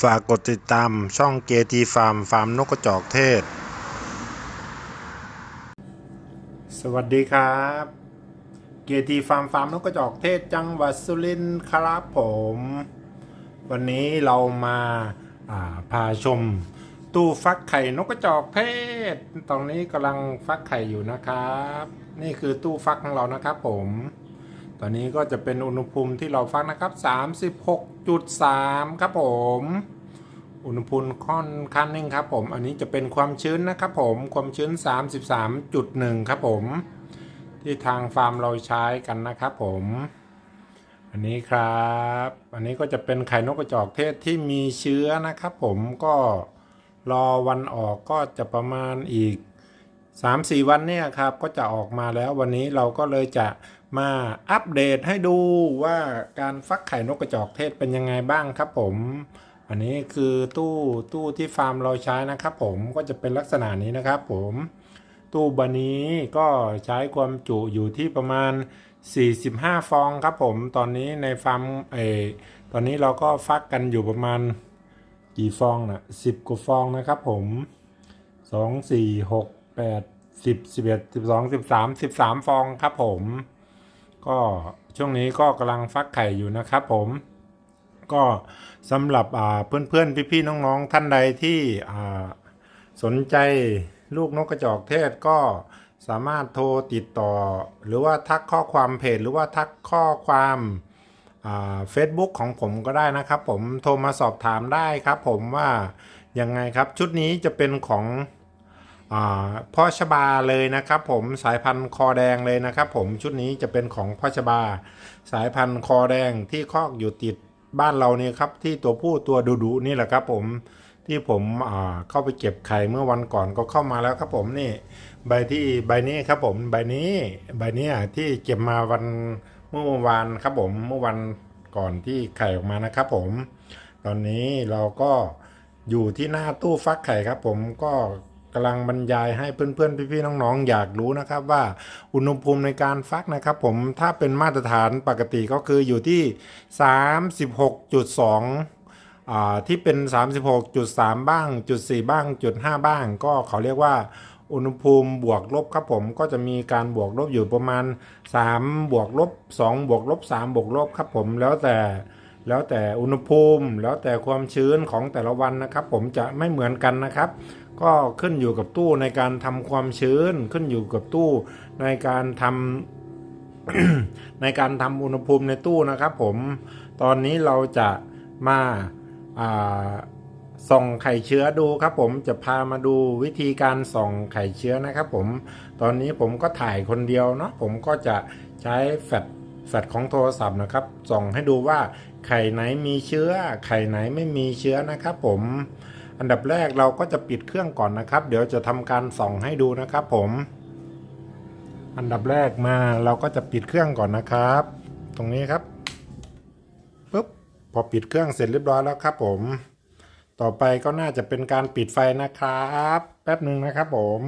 ฝากกดติดตามช่องเกทีฟาร์มฟาร์มนกกระจอกเทศ สวัสดีครับ เกทีฟาร์มฟาร์มนกกระจอกเทศจังหวัดสุรินทร์ครับผม วันนี้เรามาาพาชมตู้ฟักไข่นกกระจอกเทศ ตอนนี้กำลังฟักไข่อยู่นะครับ นี่คือตู้ฟักของเรานะครับผม ตอนนี้ก็จะเป็นอุณหภูมิที่เราฟักนะครับ 36.3 ครับผม อุณหภูมิค่อนข้างนิ่งครับผม อันนี้จะเป็นความชื้นนะครับผม ความชื้น 33.1 ครับผม ที่ทางฟาร์มเราใช้กันนะครับผม อันนี้ครับ อันนี้ก็จะเป็นไข่นกกระจอกเทศที่มีเชื้อนะครับผม ก็รอวันออกก็จะประมาณอีก 3-4 วันเนี่ยครับก็จะออกมาแล้ววันนี้เราก็เลยจะมาอัปเดตให้ดูว่าการฟักไข่นกกระจอกเทศเป็นยังไงบ้างครับผม อันนี้คือตู้ตู้ที่ฟาร์มเราใช้นะครับผมก็จะเป็นลักษณะนี้นะครับผมตู้บานี้ก็ใช้ความจุอยู่ที่ประมาณ 45 ฟองครับผมตอนนี้ในฟาร์มเอตอนนี้เราก็ฟักกันอยู่ประมาณกี่ฟองนะ10 กว่าฟองนะครับผมสองสี่หกแปด สิบสิบเอ็ดสิบสองสิบสามสิบสามฟองครับผม ก็ช่วงนี้ก็กำลังฟักไข่อยู่นะครับผมก็สำหรับอ่าเพื่อนๆพี่ๆน้องๆท่านใดที่สนใจลูกนกกระจอกเทศก็สามารถโทรติดต่อ หรือว่าทักข้อความเพจหรือว่าทักข้อความเฟซบุ๊กของผมก็ได้นะครับ ผมโทรมาสอบถามได้ครับ ผมว่ายังไงครับชุดนี้จะเป็นของ พ่อชบาเลยนะครับผมสายพันธุ์คอแดงเลยนะครับผมชุดนี้จะเป็นของพ่อชบา สายพันธุ์คอแดงที่คอกอยู่ติดบ้านเราเนี่ยครับที่ตัวผู้ตัวดุดุๆนี่แหละครับผมที่ผมเข้าไปเก็บไข่เมื่อวันก่อนก็เข้ามาแล้วครับผมนี่ใบที่ใบนี้ครับผมใบนี้ใบนี้ที่เก็บมาวันเมื่อวานครับผมเมื่อวันก่อนที่ไข่ออกมานะครับผม ตอนนี้เราก็อยู่ที่หน้าตู้ฟักไข่ครับผมก็ กำลังบรรยายให้เพื่อนๆพี่ๆน้องๆ อยากรู้นะครับว่าอุณหภูมิในการฟักนะครับ ผมถ้าเป็นมาตรฐานปกติก็คืออยู่ที่ 36.2อ่าที่เป็น 36.3 บ้างจุด4บ้างจุด5บ้าง ก็เขาเรียกว่าอุณหภูมิบวกลบครับผมก็จะมีการบวกลบอยู่ประมาณ 3 บวกลบ 2 บวกลบ 3 บวกลบครับผมแล้วแต่แล้วแต่อุณหภูมิ แล้วแต่ความชื้นของแต่ละวันนะครับ ผมจะไม่เหมือนกันนะครับ ก็ขึ้นอยู่กับตู้ในการทำความชื้น ขึ้นอยู่กับตู้ในการทำในการทำอุณหภูมิในตู้นะครับ ผมตอนนี้เราจะมาาส่องไข่เชื้อดูครับ ผมจะพามาดูวิธีการส่องไข่เชื้อนะครับ ผมตอนนี้ผมก็ถ่ายคนเดียวเนาะผมก็จะใช้แฟลชแฟลชของโทรศัพท์นะครับส่องให้ดูว่าไข่ไหนมีเชื้อ ไข่ไหนไม่มีเชื้อนะครับ ผม อันดับแรกเราก็จะปิดเครื่องก่อนนะครับ เดี๋ยวจะทำการส่องให้ดูนะครับผม อันดับแรกมาเราก็จะปิดเครื่องก่อนนะครับ ตรงนี้ครับปุ๊บพอปิดเครื่องเสร็จเรียบร้อยแล้วครับ ผม ต่อไปก็น่าจะเป็นการปิดไฟนะครับ แป๊บหนึ่งนะครับผม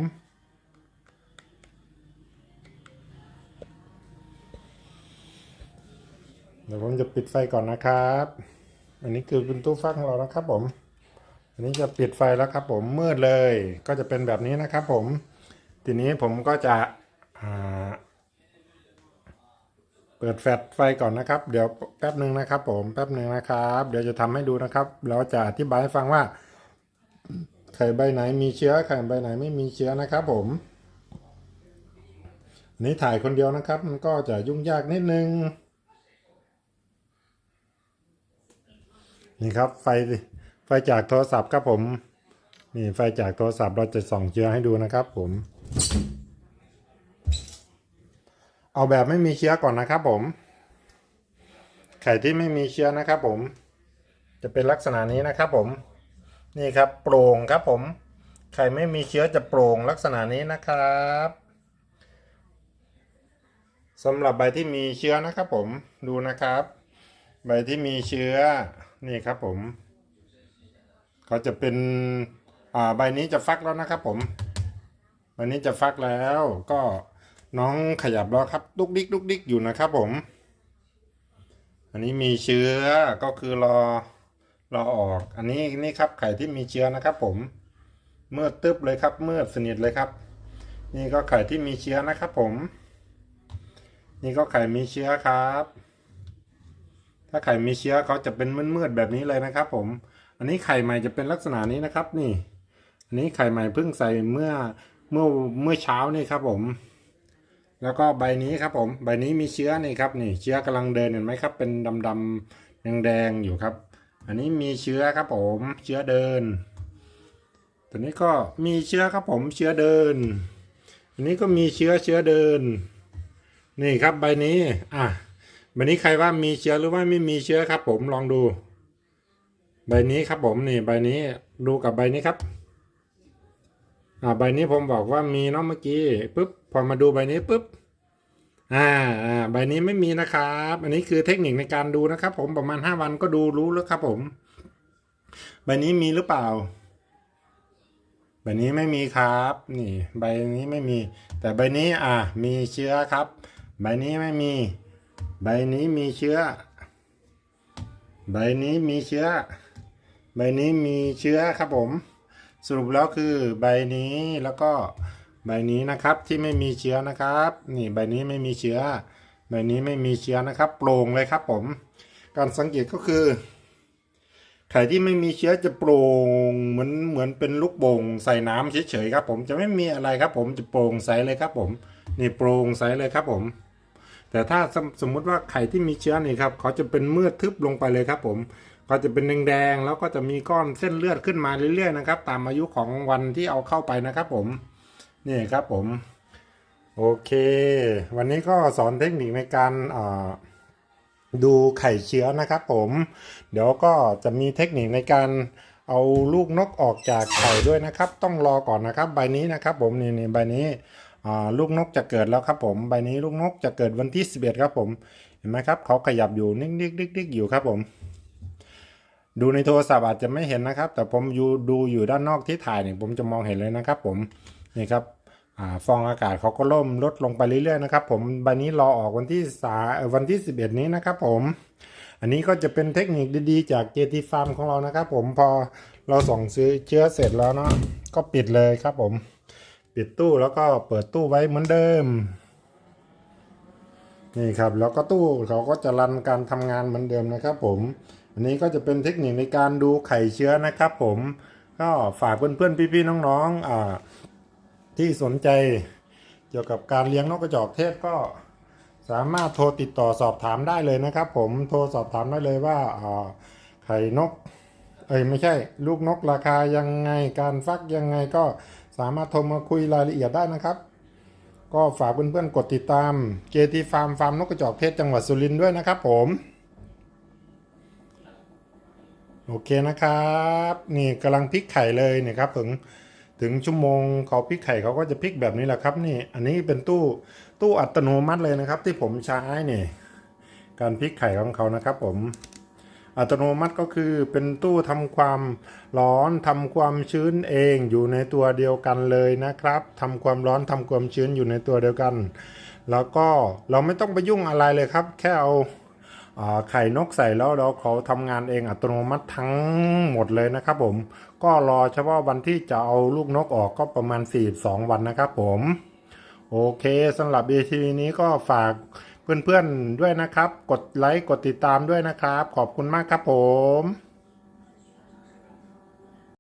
เดี๋ยวผมจะปิดไฟก่อนนะครับ อันนี้คือเป็นตู้ฟักของเรานะครับผม อันนี้จะปิดไฟแล้วครับผมมืดเลยก็จะเป็นแบบนี้นะครับผม ทีนี้ผมก็จะเปิดแฟลชไฟก่อนนะครับ เดี๋ยวแป๊บหนึ่งนะครับ ผมแป๊บหนึ่งนะครับ เดี๋ยวจะทำให้ดูนะครับ เราจะอธิบายให้ฟังว่า ไข่ใบไหนมีเชื้อไข่ใบไหนไม่มีเชื้อนะครับ ผมอันนี้ถ่ายคนเดียวนะครับ มันก็จะยุ่งยากนิดนึงนี่ครับไฟ ไฟจากโทรศัพท์ครับผม นี่ไฟจากโทรศัพท์เราจะส่องเชื้อให้ดูนะครับผม เอาแบบไม่มีเชื้อก่อนนะครับผม ไข่ที่ไม่มีเชื้อนะครับผม จะเป็นลักษณะนี้นะครับผม นี่ครับโปร่งครับผม ไข่ไม่มีเชื้อจะโปร่งลักษณะนี้นะครับสำหรับใบที่มีเชื้อนะครับผม ดูนะครับ ใบที่มีเชื้อ นี่ครับผม เขาจะเป็นอ่าใบนี้จะฟักแล้วนะครับ ผมใบนี้จะฟักแล้วก็น้องขยับแล้วครับดุกดิกดุกดิกอยู่นะครับผม อันนี้มีเชื้อก็คือรอราออก อันนี้นี่ครับไข่ที่มีเชื้อนะครับ ผมมืดตึ๊บเลยครับมืดสนิทเลยครับ นี่ก็ไข่ที่มีเชื้อนะครับ ผม นี่ก็ไข่มีเชื้อครับ ถ้าไข่มีเชื้อเขาจะเป็นมืดๆแบบนี้เลยนะครับ ผม อันนี้ไข่ใหม่จะเป็นลักษณะนี้นะครับ นี่ อันนี้ไข่ใหม่เพิ่งใส่เมื่อเมื่อเมื่อเช้านี่ครับผม แล้วก็ใบนี้ครับผม ใบนี้มีเชื้อนี่ครับ นี่ เชื้อกำลังเดินเห็นไหมครับ เป็นดำๆแดงๆอยู่ครับ อันนี้มีเชื้อครับผม เชื้อเดิน ตัวนี้ก็มีเชื้อครับผม เชื้อเดิน อันนี้ก็มีเชื้อเชื้อเดิน นี่ครับใบนี้ อะใบนี้ใครว่ามีเชื้อหรือว่าไม่มีเชื้อครับ ผมลองดู ใบนี้ครับผมนี่ใบนี้ดูกับใบนี้ครับ อ่าใบนี้ผมบอกว่ามีเนาะเมื่อกี้ปุ๊บพอมาดูใบนี้ปุ๊บอ่าอ่าใบนี้ไม่มีนะครับ อันนี้คือเทคนิคในการดูนะครับ ผมประมาณห้าวันก็ดูรู้แล้วครับผม ใบนี้มีหรือเปล่า ใบนี้ไม่มีครับ นี่ ใบนี้ไม่มี แต่ใบนี้อ่ามีเชื้อครับ ใบนี้ไม่มี ใบนี้มีเชื้อ ใบนี้มีเชื้อ ใบนี้มีเชื้อครับผมสรุปแล้วคือใบนี้แล้วก็ใบนี้นะครับที่ไม่มีเชื้อนะครับ นี่ใบนี้ไม่มีเชื้อ ใบนี้ไม่มีเชื้อนะครับโปร่งเลยครับผม การสังเกตก็คือ ไข่ที่ไม่มีเชื้อจะโปร่งเหมือนเหมือนเป็นลูกโป่งใส่น้ำเฉยๆครับ ผมจะไม่มีอะไรครับ ผมจะโปร่งใสเลยครับ ผม นี่โปร่งใสเลยครับผม แต่ถ้าสมมุติว่าไข่ที่มีเชื้อนี่ครับเขาจะเป็นมืดทึบลงไปเลยครับ ผม เขาจะเป็นแดงๆแล้วก็จะมีก้อนเส้นเลือดขึ้นมาเรื่อยๆนะครับ ตามอายุของวันที่เอาเข้าไปนะครับ ผมนี่ครับผม โอเค วันนี้ก็สอนเทคนิคในการดูไข่เชื้อนะครับผม เดี๋ยวก็จะมีเทคนิคในการเอาลูกนกออกจากไข่ด้วยนะครับ ต้องรอก่อนนะครับ ใบนี้นะครับ ผมนี่นี่ใบนี้ลูกนกจะเกิดแล้วครับ ผมใบนี้ลูกนกจะเกิดวันที่ 11 ครับผมเห็นไหมครับเขาขยับอยู่นิ่งๆๆอยู่ครับผม ดูในโทรศัพท์อาจจะไม่เห็นนะครับ แต่ผมอยู่ดูอยู่ด้านนอกที่ถ่ายเนี่ยผมจะมองเห็นเลยนะครับ ผมนี่ครับอฟองอากาศเขาก็ล่มลดลงไปเรื่อยๆนะครับ ผมใบนี้รอออกวันที่สาวันที่ 11 นี้นะครับ ผมอันนี้ก็จะเป็นเทคนิคดีๆ จาก JT Farm ของเรานะครับ ผมพอเราส่งซื้อเชื้อเสร็จแล้วเนาะก็ปิดเลยครับ ผมปิดตู้แล้วก็เปิดตู้ไว้เหมือนเดิมนี่ครับแล้วก็ตู้เขาก็จะรันการทำงานเหมือนเดิมนะครับ ผม อันนี้ก็จะเป็นเทคนิคในการดูไข่เชื้อนะครับผมก็ฝากเพื่อนๆพี่ๆน้องๆที่สนใจเกี่ยวกับการเลี้ยงนกกระจอกเทศก็สามารถโทรติดต่อสอบถามได้เลยนะครับ ผมโทรสอบถามได้เลยว่าไข่นกเอ้ยไม่ใช่ ลูกนกราคายังไงการฟักยังไงก็สามารถโทรมาคุยรายละเอียดได้นะครับ ก็ฝากเพื่อนๆกดติดตาม JT Farm ฟาร์มนกกระจอกเทศจังหวัดสุรินทร์ด้วยนะครับผม โอเคนะครับ นี่กำลังพลิกไข่เลยเนี่ยครับถึงถึงชั่วโมงเขาพลิกไข่เขาก็จะพลิกแบบนี้แหละครับนี่อันนี้เป็นตู้ตู้อัตโนมัติเลยนะครับ ที่ผมใช้เนี่ยการพลิกไข่ของเขานะครับ ผม อัตโนมัติก็คือเป็นตู้ทำความร้อนทำความชื้นเองอยู่ในตัวเดียวกันเลยนะครับทำความร้อนทำความชื้นอยู่ในตัวเดียวกัน แล้วก็เราไม่ต้องไปยุ่งอะไรเลยครับ แค่เอา ไข่นกใส่แล้วเราเขาทำงานเองอัตโนมัติทั้งหมดเลยนะครับผม ก็รอเฉพาะวันที่จะเอาลูกนกออกก็ประมาณ 42 วันนะครับผม โอเคสำหรับ ATV นี้ก็ฝากเพื่อนๆด้วยนะครับ กดไลค์กดติดตามด้วยนะครับ ขอบคุณมากครับผม